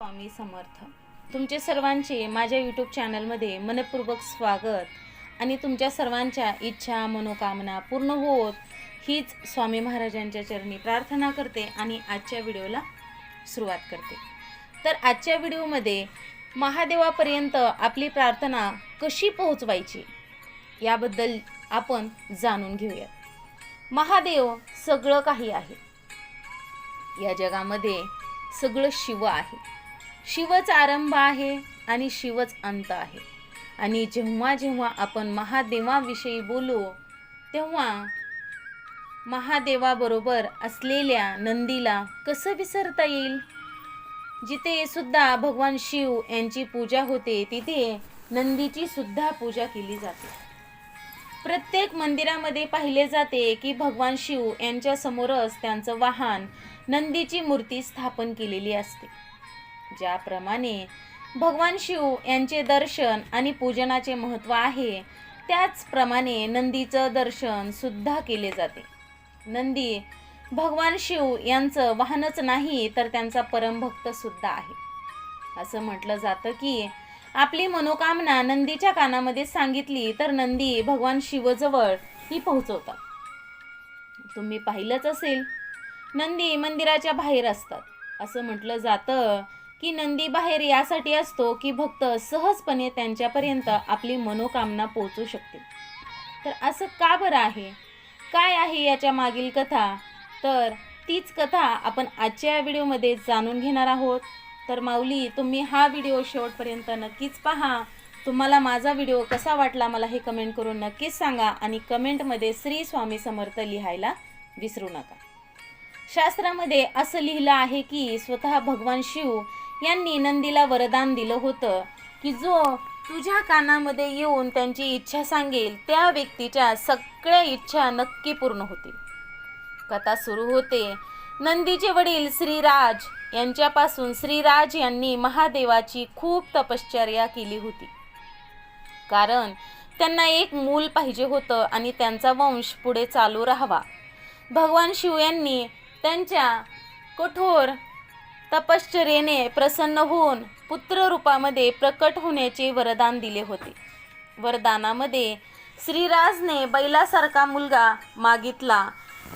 स्वामी समर्थ. तुमचे सर्वांचे माझ्या यूट्यूब चॅनलमध्ये मनपूर्वक स्वागत आणि तुमच्या सर्वांच्या इच्छा मनोकामना पूर्ण होत हीच स्वामी महाराजांच्या चरणी प्रार्थना करते आणि आजच्या व्हिडिओला सुरुवात करते. तर आजच्या व्हिडिओमध्ये महादेवापर्यंत आपली प्रार्थना कशी पोहोचवायची याबद्दल आपण जाणून घेऊयात. महादेव सगळं काही आहे. या जगामध्ये सगळं शिव आहे. शिवच आरंभ आहे आणि शिवच अंत आहे. आणि जेव्हा जेव्हा आपण महादेवाविषयी बोलू तेव्हा महादेवाबरोबर असलेल्या नंदीला कसं विसरता येईल? जिथे सुद्धा भगवान शिव यांची पूजा होते तिथे नंदीची सुद्धा पूजा केली जाते. प्रत्येक मंदिरामध्ये पाहिले जाते की भगवान शिव यांच्या समोरच त्यांचं वाहन नंदीची मूर्ती स्थापन केलेली असते. ज्याप्रमाणे भगवान शिव यांचे दर्शन आणि पूजनाचे महत्त्व आहे त्याचप्रमाणे नंदीचं दर्शन सुद्धा केले जाते. नंदी भगवान शिव यांचं वाहनच नाही तर त्यांचा परमभक्त सुद्धा आहे. असं म्हटलं जातं की आपली मनोकामना नंदीच्या कानामध्ये सांगितली तर नंदी भगवान शिवजवळ ही पोहोचवतात. तुम्ही पाहिलंच असेल नंदी मंदिराच्या बाहेर असतात. असं म्हटलं जातं की नंदी बाहेर यासाठी असतो की भक्त सहजपणे त्यांच्यापर्यंत आपली मनोकामना पोहोचू शकते. तर असं का बरं आहे? काय आहे याच्या मागील कथा? तर तीच कथा आपण आजच्या या व्हिडिओमध्ये जाणून घेणार आहोत. तर माऊली तुम्ही हा व्हिडिओ शेवटपर्यंत नक्कीच पहा. तुम्हाला माझा व्हिडिओ कसा वाटला मला हे कमेंट करून नक्कीच सांगा आणि कमेंटमध्ये श्री स्वामी समर्थ लिहायला विसरू नका. शास्त्रामध्ये असं लिहिलं आहे की स्वतः भगवान शिव यांनी नंदीला वरदान दिलं होतं की जो तुझ्या कानामध्ये येऊन त्यांची इच्छा सांगेल त्या व्यक्तीच्या सगळ्या इच्छा नक्की पूर्ण होतील. कथा सुरू होते. नंदीचे वडील श्रीराज यांच्यापासून श्रीराज यांनी महादेवाची खूप तपश्चर्या केली होती. कारण त्यांना एक मूल पाहिजे होतं आणि त्यांचा वंश पुढे चालू राहावा. भगवान शिव यांनी त्यांच्या कठोर तपश्चर्येने प्रसन्न होऊन पुत्र रूपामध्ये प्रकट होण्याचे वरदान दिले होते. वरदानामध्ये श्रीराजने बैलासारखा मुलगा मागितला.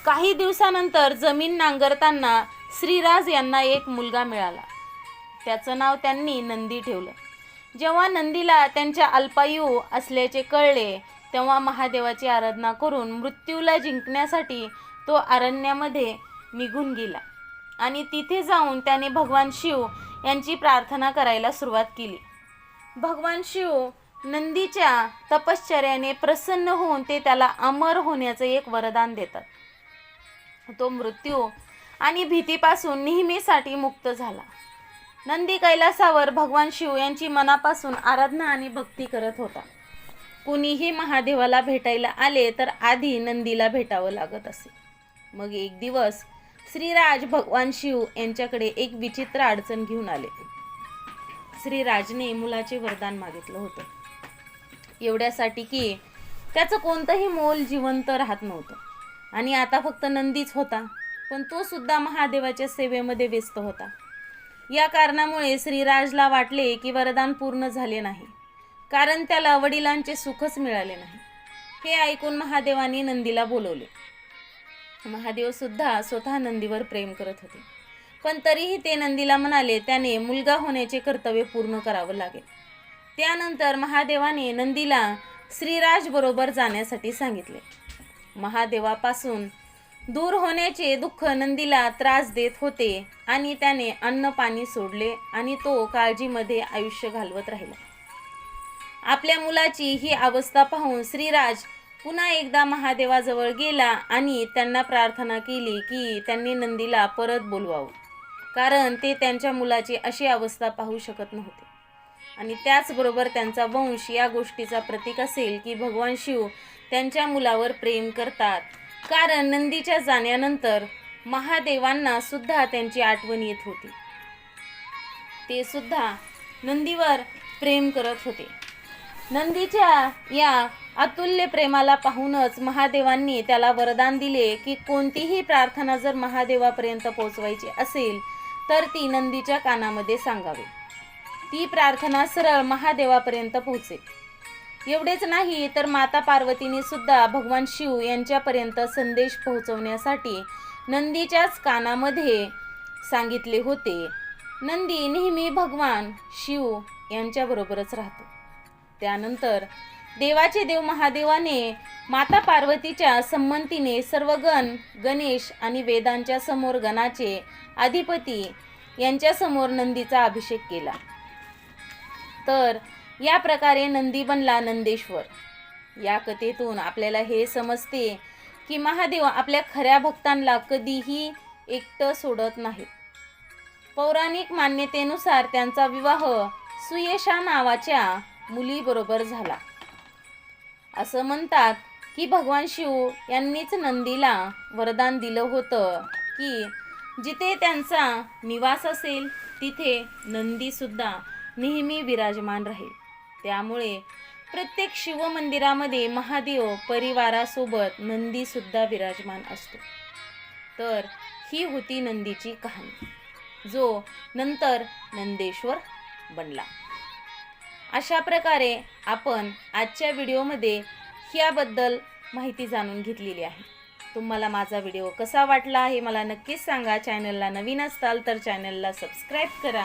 काही दिवसानंतर जमीन नांगरताना श्रीराज यांना एक मुलगा मिळाला. त्याचं नाव त्यांनी नंदी ठेवलं. जेव्हा नंदीला त्यांच्या अल्पायू असल्याचे कळले तेव्हा महादेवाची आराधना करून मृत्यूला जिंकण्यासाठी तो अरण्यामध्ये निघून गेला. आणि तिथे जाऊन त्याने भगवान शिव यांची प्रार्थना करायला सुरुवात केली. भगवान शिव नंदीच्या तपश्चर्याने प्रसन्न होऊन ते त्याला अमर होण्याचं एक वरदान देतात. तो मृत्यू आणि भीतीपासून नेहमीसाठी मुक्त झाला. नंदी कैलासावर भगवान शिव यांची मनापासून आराधना आणि भक्ती करत होता. कुणीही महादेवाला भेटायला आले तर आधी नंदीला भेटावं लागत असे. मग एक दिवस श्रीराज भगवान शिव यांच्याकडे एक विचित्र अडचण घेऊन आले. श्रीराजने मुलाचे वरदान मागितलं होतं. एवढ्यासाठी की त्याचं कोणतंही मोल जिवंत राहत नव्हतं. आणि आता फक्त नंदीच होता पण तो सुद्धा महादेवाच्या सेवेमध्ये व्यस्त होता. या कारणामुळे श्रीराजला वाटले की वरदान पूर्ण झाले नाही कारण त्याला वडिलांचे सुखच मिळाले नाही. हे ऐकून महादेवाने नंदीला बोलवले. महादेवसुद्धा स्वतः नंदीवर प्रेम करत होते. पण तरीही ते नंदीला म्हणाले त्याने मुलगा होण्याचे कर्तव्य पूर्ण करावं लागेल. त्यानंतर महादेवाने नंदीला श्रीराजबरोबर जाण्यासाठी सांगितले. महादेवापासून दूर होण्याचे दुःख नंदीला त्रास देत होते आणि त्याने अन्न पाणी सोडले आणि तो काळजीमध्ये आयुष्य घालवत राहिला. आपल्या मुलाची ही अवस्था पाहून श्रीराज पुन्हा एकदा महादेवाजवळ गेला आणि त्यांना प्रार्थना केली की त्यांनी नंदीला परत बोलवावं. कारण ते त्यांच्या मुलाची अशी अवस्था पाहू शकत नव्हते. आणि त्याचबरोबर त्यांचा वंश या गोष्टीचा प्रतीक असेल की भगवान शिव त्यांच्या मुलावर प्रेम करतात. कारण नंदीच्या जाण्यानंतर महादेवांना सुद्धा त्यांची आठवण येत होती. ते सुद्धा नंदीवर प्रेम करत होते. नंदीच्या या अतुल्य प्रेमाला पाहूनच महादेवांनी त्याला वरदान दिले की कोणतीही प्रार्थना जर महादेवापर्यंत पोहोचवायची असेल तर ती नंदीच्या कानामध्ये सांगावी. ती प्रार्थना सरळ महादेवापर्यंत पोहोचेल. एवढेच नाही तर माता पार्वतीने सुद्धा भगवान शिव यांच्यापर्यंत संदेश पोहोचवण्यासाठी नंदीच्याच कानामध्ये सांगितले होते. नंदी नेहमी भगवान शिव यांच्याबरोबरच राहतो. त्यानंतर देवाचे देव महादेवाने माता पार्वतीच्या संमतीने सर्व गण गणेश आणि वेदांच्या समोर गणाचे अधिपती यांच्यासमोर नंदीचा अभिषेक केला. तर या प्रकारे नंदी बनला नंदेश्वर. या कथेतून आपल्याला हे समजते की महादेव आपल्या खऱ्या भक्तांना कधीही एकटं सोडत नाहीत. पौराणिक मान्यतेनुसार त्यांचा विवाह सुयशा नावाच्या मुलीबरोबर झाला. असं म्हणतात की भगवान शिव यांनीच नंदीला वरदान दिलं होतं की जिथे त्यांचा निवास असेल तिथे नंदीसुद्धा नेहमी विराजमान राहील. त्यामुळे प्रत्येक शिवमंदिरामध्ये महादेव परिवारासोबत नंदीसुद्धा विराजमान असतो. तर ही होती नंदीची कहाणी जो नंतर नंदेश्वर बनला. अशा प्रकारे आपण आजच्या व्हिडिओमध्ये ह्याबद्दल माहिती जाणून घेतलेली आहे. तुम्हाला माझा व्हिडिओ कसा वाटला हे मला नक्कीच सांगा. चॅनलला नवीन असताल तर चॅनलला सबस्क्राईब करा.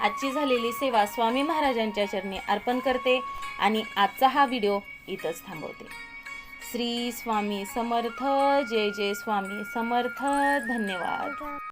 आजची झालेली सेवा स्वामी महाराजांच्या चरणी अर्पण करते आणि आजचा हा व्हिडिओ इथंच थांबवते. श्री स्वामी समर्थ जय जय स्वामी समर्थ धन्यवाद.